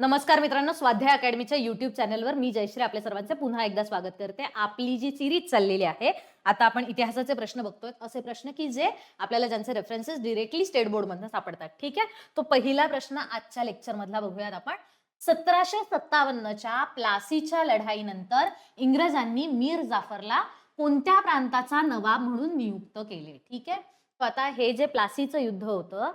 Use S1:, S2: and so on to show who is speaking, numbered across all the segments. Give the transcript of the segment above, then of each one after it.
S1: नमस्कार मित्रांनो स्वाध्याय अकॅडमीच्या युट्यूब चॅनलवर मी जयश्री आपल्या सर्वांचे पुन्हा एकदा स्वागत करते. आपली जी सिरीज चाललेली आहे आता आपण इतिहासाचे प्रश्न बघतोय. असे प्रश्न की जे आपल्याला ज्यांचे रेफरन्सेस डिरेक्टली स्टेट बोर्ड मधून सापडतात. ठीक आहे? तो पहिला प्रश्न आजच्या लेक्चर मधला बघूयात आपण. सतराशे सत्तावन्नच्या प्लासीच्या लढाईनंतर इंग्रजांनी मीर जाफरला कोणत्या प्रांताचा नवाब म्हणून नियुक्त केले? ठीक आहे? आता हे जे प्लासीचं युद्ध होतं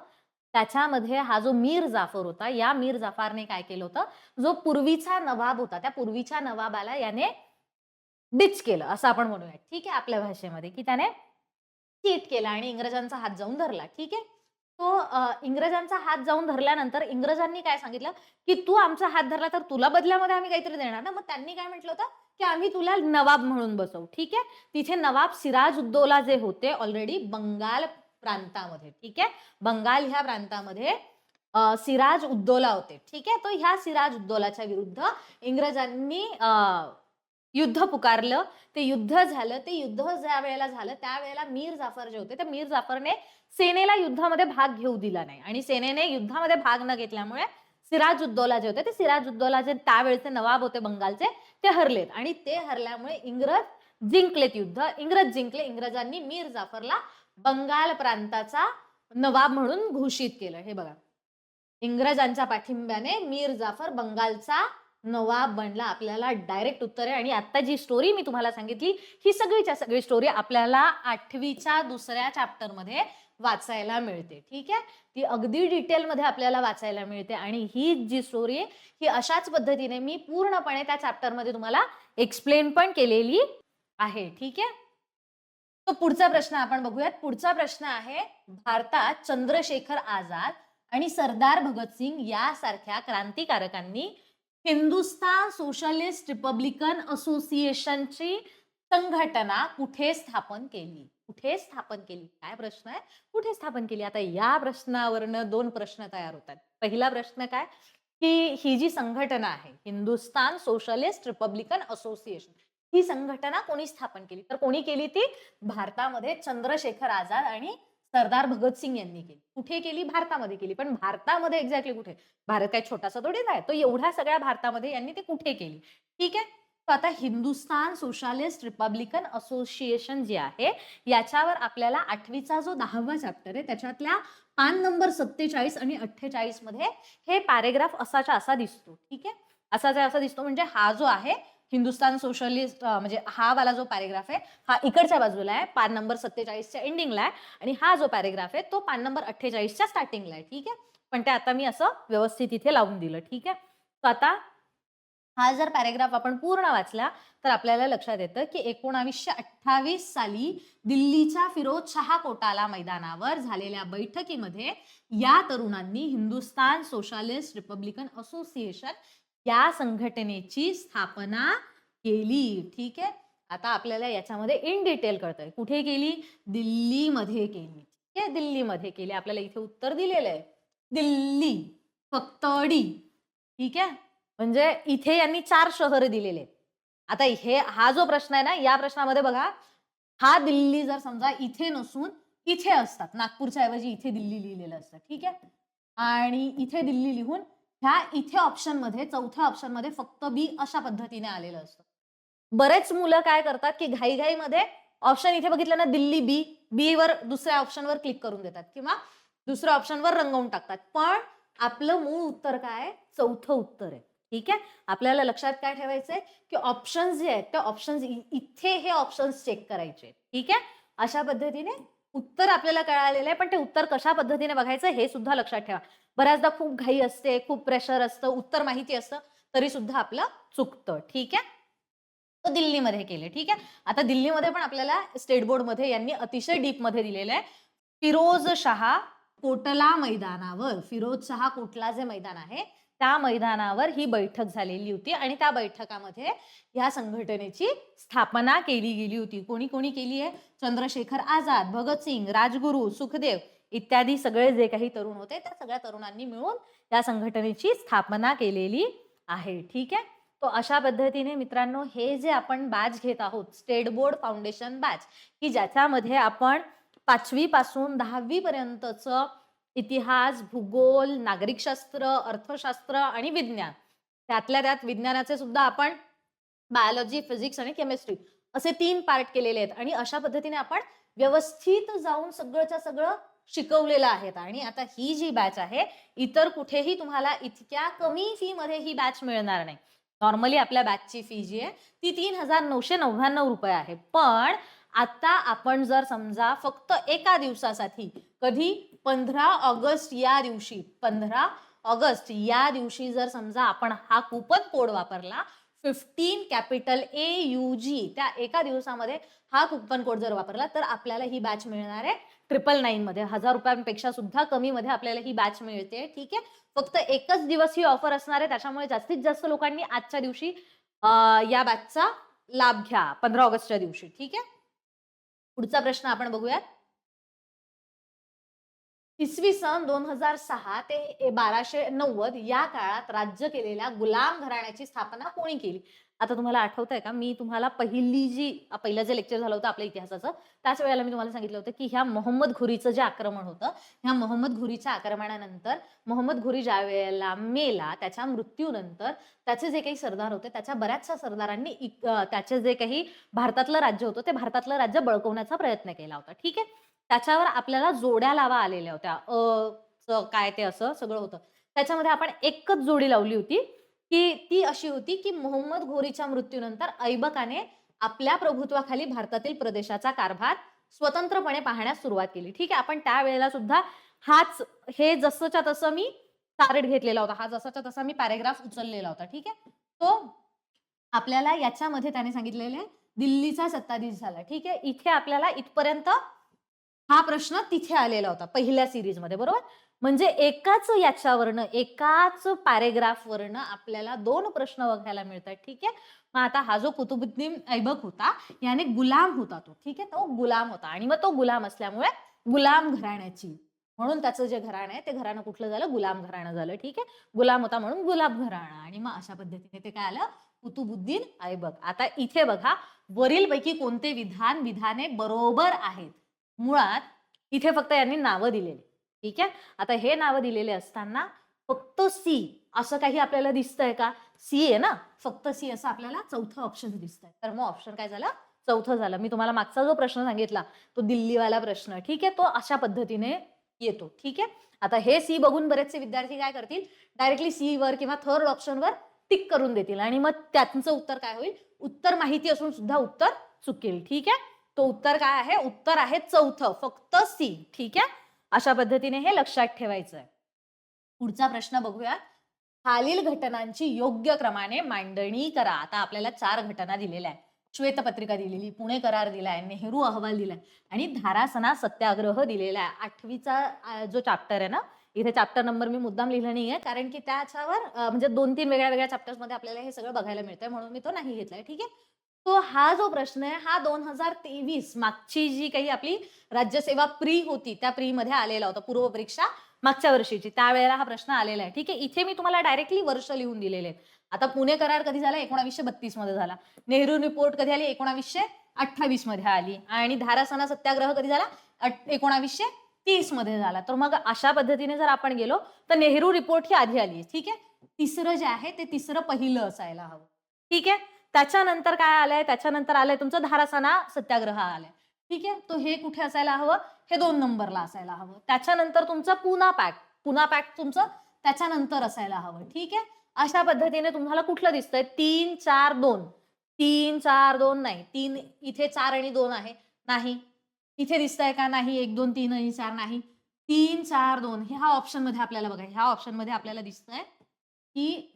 S1: त्याच्यामध्ये हा जो मीर जाफर होता या मीर जाफरने काय केलं होतं? जो पूर्वीचा नवाब होता त्या पूर्वीच्या नवाबाला याने डिच केलं असं आपण म्हणूया ठीक आहे आपल्या भाषेमध्ये की त्याने चीट केला आणि इंग्रजांचा हात जाऊन धरला. ठीक आहे? तो इंग्रजांचा हात जाऊन धरल्यानंतर इंग्रजांनी काय सांगितलं? की तू आमचा हात धरला तर तुला बदल्यामध्ये आम्ही काहीतरी देणार ना? मग त्यांनी काय म्हटलं होतं? की आम्ही तुला नवाब म्हणून बसवू. ठीक आहे? तिथे नवाब सिराज उद्दौला जे होते ऑलरेडी बंगाल प्रांतामध्ये. ठीक आहे? बंगाल ह्या प्रांतामध्ये सिराज उद्दोला होते. ठीक आहे? तो ह्या सिराज उद्दोलाच्या विरुद्ध इंग्रजांनी युद्ध पुकारलं. ते युद्ध झालं. ते युद्ध ज्या वेळेला झालं त्यावेळेला मीर जाफर जे होते ते मीर जाफरने सेनेला युद्धामध्ये भाग घेऊ दिला नाही. आणि सेनेने युद्धामध्ये भाग न घेतल्यामुळे सिराज उद्दोला जे होते ते सिराज उद्दोला जे त्यावेळेचे नवाब होते बंगालचे ते हरलेत. आणि ते हरल्यामुळे इंग्रज जिंकलेत युद्ध. इंग्रज जिंकले इंग्रजांनी मीर जाफरला बंगाल प्रांताचा नवाब म्हणून घोषित केलं. हे बघा. इंग्रजांच्या पाठिंब्याने मीर जाफर बंगालचा नवाब बनला. आपल्याला डायरेक्ट उत्तर आहे आणि आता जी स्टोरी मी तुम्हाला सांगितली ही सगळीच्या सगळी स्टोरी आपल्याला आठवीच्या दुसऱ्या चॅप्टरमध्ये वाचायला मिळते. ठीक आहे? ती अगदी डिटेलमध्ये आपल्याला वाचायला मिळते आणि ही जी स्टोरी आहे ही अशाच पद्धतीने मी पूर्णपणे त्या चॅप्टरमध्ये तुम्हाला एक्सप्लेन पण केलेली आहे. ठीक आहे? पुढचा प्रश्न आपण बघूयात. पुढचा प्रश्न आहे भारतात चंद्रशेखर आझाद आणि सरदार भगतसिंग यासारख्या क्रांतिकारकांनी हिंदुस्तान सोशलिस्ट रिपब्लिकन असोसिएशनची संघटना कुठे स्थापन केली? कुठे स्थापन केली? काय प्रश्न आहे? कुठे स्थापन केली? आता या प्रश्नावरनं दोन प्रश्न तयार होतात. पहिला प्रश्न काय? की ही जी संघटना आहे हिंदुस्तान सोशलिस्ट रिपब्लिकन असोसिएशन ही संघटना कोणी स्थापन केली? तर कोणी केली ती? भारतामध्ये चंद्रशेखर आझाद आणि सरदार भगतसिंग यांनी केली. कुठे केली? भारतामध्ये केली. पण भारतामध्ये एक्झॅक्टली कुठे? भारत काय छोटासा थोडीच आहे. तो एवढ्या सगळ्या भारतामध्ये यांनी ते कुठे केली? ठीक आहे? तर आता हिंदुस्तान सोशालिस्ट रिपब्लिकन असोसिएशन जे आहे याच्यावर आपल्याला आठवीचा जो दहावा चॅप्टर आहे त्याच्यातल्या पान नंबर सत्तेचाळीस आणि अठ्ठेचाळीसमध्ये हे पॅरेग्राफ असाच्या असा दिसतो. ठीक आहे? असाचा असा दिसतो. म्हणजे हा जो आहे हिंदुस्तान सोशलिस्ट म्हणजे हा वाला जो पॅरेग्राफ आहे हा इकडच्या बाजूला आहे पान नंबर सत्तेचाळीसच्या एंडिंगला आहे आणि हा जो पॅरेग्राफ आहे तो पान नंबर अठ्ठेचाळीसच्या स्टार्टिंगला आहे ठीक आहे? पण ते आता मी असं व्यवस्थित इथे लावून दिलं ठीक आहे? तर आता हा जर पॅरेग्राफ आपण पूर्ण वाचला तर आपल्याला लक्षात येतं की एकोणावीसशे अठ्ठावीस साली दिल्लीच्या फिरोज शहा कोटाला मैदानावर झालेल्या बैठकीमध्ये या तरुणांनी हिंदुस्तान सोशालिस्ट रिपब्लिकन असोसिएशन या संघटनेची स्थापना केली. ठीक आहे? आता आपल्याला याच्यामध्ये इन डिटेल कळतंय. कुठे केली? दिल्लीमध्ये केली. ठीक आहे? दिल्लीमध्ये केली. आपल्याला इथे उत्तर दिलेलं आहे. दिल्ली फक्त डी ठीक आहे? म्हणजे इथे यांनी चार शहर दिलेले आता हे हा जो प्रश्न आहे ना या प्रश्नामध्ये बघा हा दिल्ली जर समजा इथे नसून इथे असतात. नागपूरच्या ऐवजी इथे दिल्ली लिहिलेलं असतं. ठीक आहे? आणि इथे दिल्ली लिहून ह्या इथे ऑप्शनमध्ये चौथ्या ऑप्शनमध्ये फक्त बी अशा पद्धतीने आलेलं असतं. बरेच मुलं काय करतात की घाईघाईमध्ये ऑप्शन इथे बघितलं ना दिल्ली बी बी वर दुसऱ्या ऑप्शनवर क्लिक करून देतात किंवा दुसऱ्या ऑप्शनवर रंगवून टाकतात. पण आपलं मूळ उत्तर काय? आहे? चौथं उत्तर आहे. ठीक आहे? आपल्याला लक्षात काय ठेवायचंय? की ऑप्शन्स जे आहेत त्या ऑप्शन्स इथे हे ऑप्शन्स चेक करायचे. ठीक आहे? अशा पद्धतीने उत्तर आपल्याला कळालेलं आहे पण ते उत्तर कशा पद्धतीने बघायचं हे सुद्धा लक्षात ठेवा. बऱ्याचदा खूप घाई असते खूप प्रेशर असतं उत्तर माहिती असतं तरी सुद्धा आपलं चुकतं. ठीक आहे? दिल्लीमध्ये केले ठीक आहे? आता दिल्लीमध्ये पण आपल्याला स्टेट बोर्डमध्ये यांनी अतिशय डीपमध्ये दिलेलं आहे. फिरोज शहा कोटला मैदानावर फिरोज शहा कोटला जे मैदान आहे त्या मैदानावर ही बैठक झालेली होती आणि त्या बैठकामध्ये या संघटनेची स्थापना केली गेली होती. कोणी कोणी केली आहे? चंद्रशेखर आझाद भगतसिंग राजगुरू सुखदेव इत्यादी सगळे जे काही तरुण होते त्या सगळ्या तरुणांनी मिळून या संघटनेची स्थापना केलेली आहे. ठीक आहे? तो अशा पद्धतीने मित्रांनो हे जे आपण बॅच घेत आहोत स्टेट बोर्ड फाउंडेशन बॅच की ज्याच्यामध्ये आपण पाचवी पासून दहावी पर्यंतचं इतिहास भूगोल नागरिकशास्त्र अर्थशास्त्र आणि विज्ञान. त्यातल्या त्यात विज्ञानाचे सुद्धा आपण बायोलॉजी फिजिक्स आणि केमिस्ट्री असे तीन पार्ट केलेले आहेत आणि अशा पद्धतीने आपण व्यवस्थित जाऊन सगळंच्या सगळं शिकवलेलं आहे आणि आता ही जी बॅच आहे इतर कुठेही तुम्हाला इतक्या कमी फी मध्ये ही बॅच मिळणार नाही. नॉर्मली आपल्या बॅचची फी जी आहे ती तीन हजार नऊशे नव्याण्णव रुपये आहे. पण आता आपण जर समजा फक्त एका दिवसासाठी कधी पंधरा ऑगस्ट या दिवशी पंधरा ऑगस्ट या दिवशी जर समजा आपण हा कुपन कोड वापरला fifteen capital A U G त्या एका दिवसामध्ये हा कुपन कोड जर वापरला तर आपल्याला ही बॅच मिळणार आहे ट्रिपल नाईन मध्ये. हजार रुपयांपेक्षा सुद्धा कमी मध्ये आपल्याला ही बॅच मिळते. ठीक आहे? फक्त एकच दिवस ही ऑफर असणार आहे. त्याच्यामुळे जास्तीत जास्त लोकांनी आजच्या दिवशी या बॅचचा लाभ घ्या पंधरा ऑगस्टच्या दिवशी. ठीक आहे? पुढचा प्रश्न आपण बघूयात. इसवी सन दोन हजार सहा ते बाराशे नव्वद या काळात राज्य केलेल्या गुलाम घराण्याची स्थापना कोणी केली? आता तुम्हाला आठवत आहे का? मी तुम्हाला पहिली जी पहिलं जे लेक्चर झालं होतं आपल्या इतिहासाचं त्याच वेळेला मी तुम्हाला सांगितलं होतं की ह्या मोहम्मद घुरीचं जे आक्रमण होतं ह्या मोहम्मद घुरीच्या आक्रमणानंतर मोहम्मद घुरी ज्या वेळेला मेला त्याच्या मृत्यूनंतर त्याचे जे काही सरदार होते त्याच्या बऱ्याचशा सरदारांनी त्याचे जे काही भारतातलं राज्य होतं ते भारतातलं राज्य बळकवण्याचा प्रयत्न केला होता. ठीक आहे? त्याच्यावर आपल्याला जोड्या लावा आलेल्या होत्या. अ च, काय ते असं सगळं होतं. त्याच्यामध्ये आपण एकच जोडी लावली होती की ती अशी होती की मोहम्मद घोरीच्या मृत्यूनंतर ऐबकाने आपल्या प्रभुत्वाखाली भारतातील प्रदेशाचा कारभार स्वतंत्रपणे पाहण्यास सुरुवात केली. ठीक आहे आपण त्यावेळेला सुद्धा हाच हे जसंच्या तसं मी टार्गेट घेतलेला होता. हा जसाच्या तसा मी पॅरेग्राफ उचललेला होता. ठीक आहे? तो आपल्याला याच्यामध्ये त्याने सांगितलेले दिल्लीचा सत्ताधीश झाला. ठीक आहे? इथे आपल्याला इथपर्यंत हा प्रश्न तिथे आलेला होता पहिल्या सिरीजमध्ये बरोबर? म्हणजे एकाच याच्यावरनं एकाच पॅरेग्राफवरनं आपल्याला दोन प्रश्न बघायला मिळतात ठीक आहे? मग आता हा जो कुतुबुद्दीन ऐबक होता याने गुलाम होता तो ठीक आहे? तो गुलाम होता आणि मग तो गुलाम असल्यामुळे गुलाम घराण्याची म्हणून त्याचं जे घराणं आहे ते घराणं कुठलं झालं? गुलाम घराणं झालं ठीक आहे? गुलाम होता म्हणून गुलाब घराणं आणि मग अशा पद्धतीने ते काय आलं? कुतुबुद्दीन ऐबक. आता इथे बघा वरीलपैकी कोणते विधान विधाने बरोबर आहेत? मुळात इथे फक्त यांनी नावं दिलेली. ठीक आहे? आता हे नावं दिलेले असताना फक्त सी असं काही आपल्याला दिसतंय का? सी आहे ना? फक्त सी असं आपल्याला चौथं ऑप्शन दिसतंय. तर मग ऑप्शन काय झालं? चौथं झालं. मी तुम्हाला मागचा जो प्रश्न सांगितला तो दिल्लीवाला प्रश्न ठीक आहे? तो अशा पद्धतीने येतो. ठीक आहे? आता हे सी बघून बरेचसे विद्यार्थी काय करतील? डायरेक्टली सी वर किंवा थर्ड ऑप्शनवर टिक करून देतील. आणि मग त्यांचं उत्तर काय होईल? उत्तर माहिती असून सुद्धा उत्तर चुकेल. ठीक आहे? तो उत्तर काय आहे? उत्तर आहे चौथं. फक्त सी. ठीक आहे? अशा पद्धतीने हे लक्षात ठेवायचं आहे पुढचा प्रश्न बघूया खालील घटनांची योग्य क्रमाने मांडणी करा. आता आपल्याला चार घटना दिलेल्या आहेत. श्वेतपत्रिका दिलेली पुणे करार दिलाय नेहरू अहवाल दिलाय आणि धारासना सत्याग्रह दिलेला आहे. आठवीचा जो चॅप्टर आहे ना इथे चॅप्टर नंबर मी मुद्दाम लिहिला नाहीये. कारण की त्याच्यावर म्हणजे दोन तीन वेगळ्या वेगळ्या चॅप्टर्समध्ये आपल्याला हे सगळं बघायला मिळतंय म्हणून मी तो नाही घेतलाय. ठीक आहे? तो हा जो प्रश्न आहे हा दोन हजार तेवीस मागची जी काही आपली राज्यसेवा प्री होती त्या प्री मध्ये आलेला होता पूर्व परीक्षा मागच्या वर्षीची. त्यावेळेला हा प्रश्न आलेला आहे. ठीक आहे इथे मी तुम्हाला डायरेक्टली वर्ष लिहून दिलेले आहेत. आता पुणे करार कधी झाला? एकोणावीसशे बत्तीसमध्ये झाला. नेहरू रिपोर्ट कधी आली? एकोणावीसशे अठ्ठावीसमध्ये आली. आणि धारासना सत्याग्रह कधी झाला? अट- एकोणावीसशे तीसमध्ये झाला. तर मग अशा पद्धतीने जर आपण गेलो तर नेहरू रिपोर्ट ही आधी आली ठीक आहे? तिसरं जे आहे ते तिसरं पहिलं असायला हवं. ठीक आहे? त्याच्यानंतर काय आलंय? त्याच्यानंतर आलंय तुमचं धारासना सत्याग्रह आलाय. ठीक आहे? तो हे कुठे असायला हवं? हे दोन नंबरला असायला हवं. त्याच्यानंतर तुमचं पुना पॅक. पुना पॅक तुमचं त्याच्यानंतर असायला हवं. ठीक आहे? अशा पद्धतीने तुम्हाला कुठलं दिसतंय? तीन चार दोन. तीन चार दोन नाही. तीन इथे चार आणि दोन आहे. नाही. इथे दिसतंय का? नाही. एक दोन तीन आणि चार नाही. तीन चार दोन. हे ह्या ऑप्शनमध्ये आपल्याला बघा. ह्या ऑप्शनमध्ये आपल्याला दिसतंय की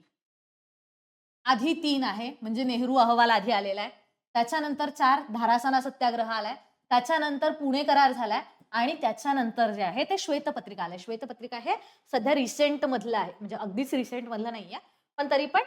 S1: आधी तीन आहे म्हणजे नेहरू अहवाल आधी आलेला आहे. त्याच्यानंतर चार धारासना सत्याग्रह आलाय. त्याच्यानंतर पुणे करार झालाय आणि त्याच्यानंतर जे आहे ते श्वेतपत्रिका आलंय. श्वेतपत्रिका हे सध्या रिसेंट मधलं आहे म्हणजे अगदीच रिसेंट मधलं नाहीये. पण तरी पण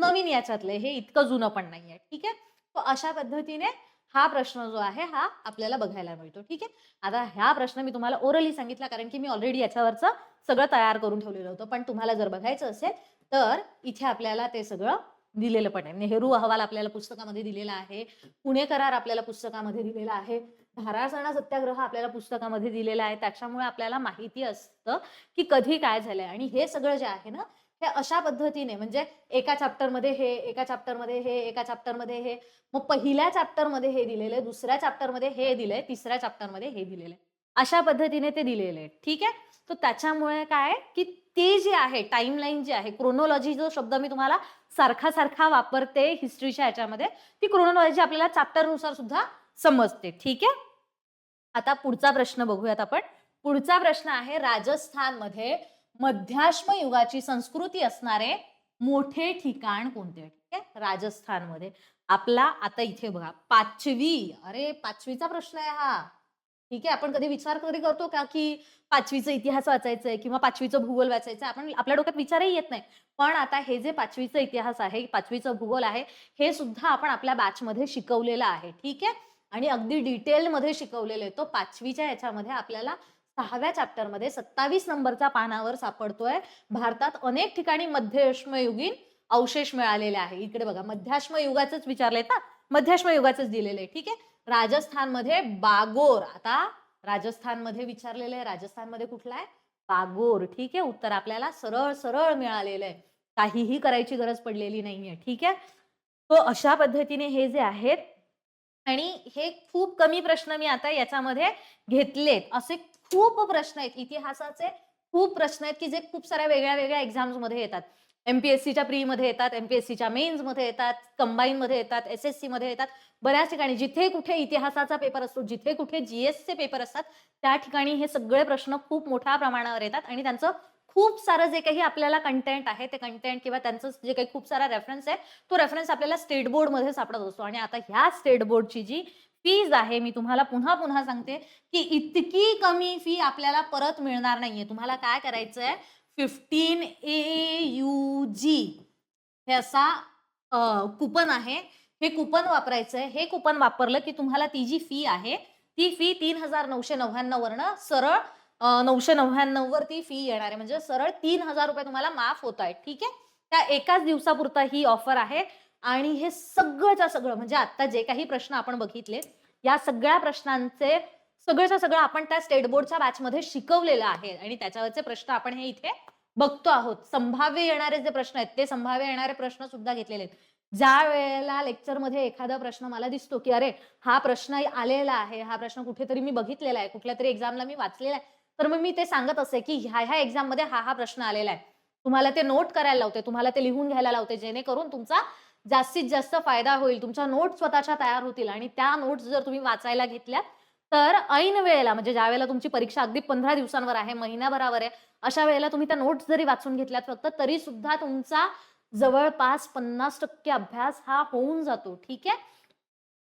S1: नवीन याच्यातलं हे इतकं जुनं पण नाहीये. ठीक आहे? अशा पद्धतीने हा प्रश्न जो आहे हा आपल्याला बघायला मिळतो ठीक आहे? आता ह्या प्रश्न मी तुम्हाला ओरली सांगितला कारण की मी ऑलरेडी याच्यावरचं सगळं तयार करून ठेवलेलं होतं. पण तुम्हाला जर बघायचं असेल तर इथे आपल्याला ते सगळं दिलेलं पण आहे. नेहरू अहवाल आपल्याला पुस्तकामध्ये दिलेला आहे. पुणे करार आपल्याला पुस्तकामध्ये दिलेला आहे. धारासणा सत्याग्रह आपल्याला पुस्तकामध्ये दिलेला आहे. त्याच्यामुळे आपल्याला माहिती असतं की कधी काय झालंय. आणि हे सगळं जे आहे ना हे अशा पद्धतीने म्हणजे एका चॅप्टरमध्ये हे एका चॅप्टरमध्ये हे एका चॅप्टरमध्ये हे मग पहिल्या चॅप्टरमध्ये हे दिलेले दुसऱ्या चॅप्टरमध्ये हे दिलंय तिसऱ्या चॅप्टरमध्ये हे दिलेले. अशा पद्धतीने ते दिलेले. ठीक आहे? तर त्याच्यामुळे काय की ते जे आहे टाइमलाईन जी आहे क्रोनॉलॉजी जो शब्द मी तुम्हाला सारखा सारखा वापरते हिस्ट्रीच्या ह्याच्यामध्ये ती क्रोनॉलॉजी आपल्याला चॅप्टरनुसार सुद्धा समजते. ठीक आहे? आता पुढचा प्रश्न बघूयात आपण. पुढचा प्रश्न आहे राजस्थानमध्ये मध्याश्म युगाची संस्कृती असणारे मोठे ठिकाण कोणते? ठीक आहे? राजस्थानमध्ये. आपला आता इथे बघा पाचवी. अरे पाचवीचा प्रश्न आहे हा. ठीक आहे? आपण कधी विचार कधी करतो का की पाचवीचा इतिहास वाचायचंय किंवा पाचवीचं भूगोल वाचायचं आपण आपल्या डोक्यात विचारही येत नाही. पण आता हे जे पाचवीचं इतिहास आहे पाचवीचं भूगोल आहे हे सुद्धा आपण आपल्या बॅचमध्ये शिकवलेलं आहे. ठीक आहे? आणि अगदी डिटेलमध्ये शिकवलेलं आहे. तो पाचवीच्या याच्यामध्ये आपल्याला सहाव्या चॅप्टरमध्ये सत्तावीस नंबरचा पानावर सापडतोय. भारतात अनेक ठिकाणी मध्यश्मयुगीन अवशेष मिळालेले आहे. इकडे बघा मध्याश्म युगाचंच विचारलंय ना? मध्याश्म युगाचंच दिलेलं आहे ठीक आहे? राजस्थानमध्ये बागोर. आता राजस्थानमध्ये विचारलेलं आहे. राजस्थानमध्ये कुठला आहे? बागोर. ठीक आहे? उत्तर आपल्याला सरळ सरळ मिळालेलं आहे. काहीही करायची गरज पडलेली नाहीये. ठीक आहे? तो अशा पद्धतीने हे जे आहेत आणि हे खूप कमी प्रश्न मी आता याच्यामध्ये घेतलेत. असे खूप प्रश्न आहेत. इतिहासाचे खूप प्रश्न आहेत की जे खूप साऱ्या वेगळ्या वेगळ्या एक्झाम्समध्ये येतात. एमपीएससीच्या प्री मध्ये येतात एमपीएससीच्या मेन्समध्ये येतात कंबाईन मध्ये येतात एस एस सी मध्ये येतात. बऱ्याच ठिकाणी जिथे कुठे इतिहासाचा पेपर असतो जिथे कुठे जीएसचे पेपर असतात त्या ठिकाणी हे सगळे प्रश्न खूप मोठ्या प्रमाणावर येतात आणि त्यांचं खूप सारं जे काही आपल्याला कंटेंट आहे ते कंटेंट किंवा त्यांचं जे काही खूप सारा रेफरन्स आहे तो रेफरन्स आपल्याला स्टेट बोर्डमध्ये सापडत असतो. आणि आता ह्या स्टेट बोर्डची जी फीज आहे मी तुम्हाला पुन्हा पुन्हा सांगते की इतकी कमी फी आपल्याला परत मिळणार नाहीये. तुम्हाला काय करायचंय? फिफ्टीन ए यू जी हे असा कुपन आहे. हे कुपन वापरायचंय. हे कुपन वापरलं की तुम्हाला ती जी फी आहे ती फी तीन हजार नऊशे नव्याण्णव वरनं सरळ नऊशे नव्याण्णव वर ती फी येणार आहे. म्हणजे सरळ तीन हजार रुपये तुम्हाला माफ होत आहे ठीक आहे? त्या एकाच दिवसापुरता ही ऑफर आहे. आणि हे सगळंच्या सगळं म्हणजे आता जे काही प्रश्न आपण बघितले या सगळ्या प्रश्नांचे सगळंच्या सगळं आपण त्या स्टेट बोर्डच्या बॅचमध्ये शिकवलेलं आहे. आणि त्याच्यावरचे प्रश्न आपण हे इथे बघतो आहोत. संभाव्य येणारे जे प्रश्न आहेत ते संभाव्य येणारे प्रश्न सुद्धा घेतलेले आहेत. ज्या वेळेला लेक्चरमध्ये एखादा प्रश्न मला दिसतो की अरे हा प्रश्न आलेला आहे हा प्रश्न कुठेतरी मी बघितलेला आहे कुठल्या तरी एक्झामला मी वाचलेला आहे तर मग मी ते सांगत असे की ह्या ह्या एक्झाममध्ये हा हा प्रश्न आलेला आहे. तुम्हाला ते नोट करायला लावते तुम्हाला ते लिहून घ्यायला लावते जेणेकरून तुमचा जास्तीत जास्त फायदा होईल. तुमच्या नोट्स स्वतःच्या तयार होतील. आणि त्या नोट्स जर तुम्ही वाचायला घेतल्या तर ऐन वेळेला म्हणजे ज्या वेळेला तुमची परीक्षा अगदी पंधरा दिवसांवर आहे महिन्याभरावर आहे अशा वेळेला तुम्ही त्या नोट्स जरी वाचून घेतल्यात फक्त तरी सुद्धा तुमचा जवळपास पन्नास टक्के अभ्यास हा होऊन जातो. ठीक आहे?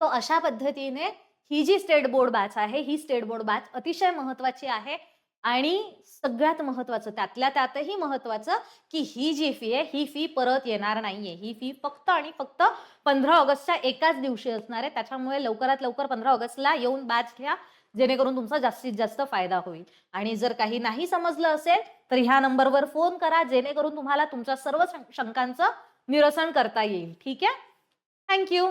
S1: तो अशा पद्धतीने ही जी स्टेट बोर्ड बॅच आहे ही स्टेट बोर्ड बॅच अतिशय महत्वाची आहे. आणि सगळ्यात महत्वाचं त्यातल्या त्यातही महत्वाचं की ही जी फी आहे ही फी परत येणार नाहीये. ही फी फक्त आणि फक्त पंधरा ऑगस्टच्या एकाच दिवशी असणार आहे. त्याच्यामुळे लवकरात लवकर पंधरा ऑगस्टला येऊन बॅच घ्या. जेणेकरून तुमचा जास्तीत जास्त फायदा होईल. आणि जर काही नाही समजलं असेल तर ह्या नंबरवर फोन करा. जेणेकरून तुम्हाला तुमच्या सर्व शंकांचं निरसन करता येईल. ठीक आहे? थँक्यू.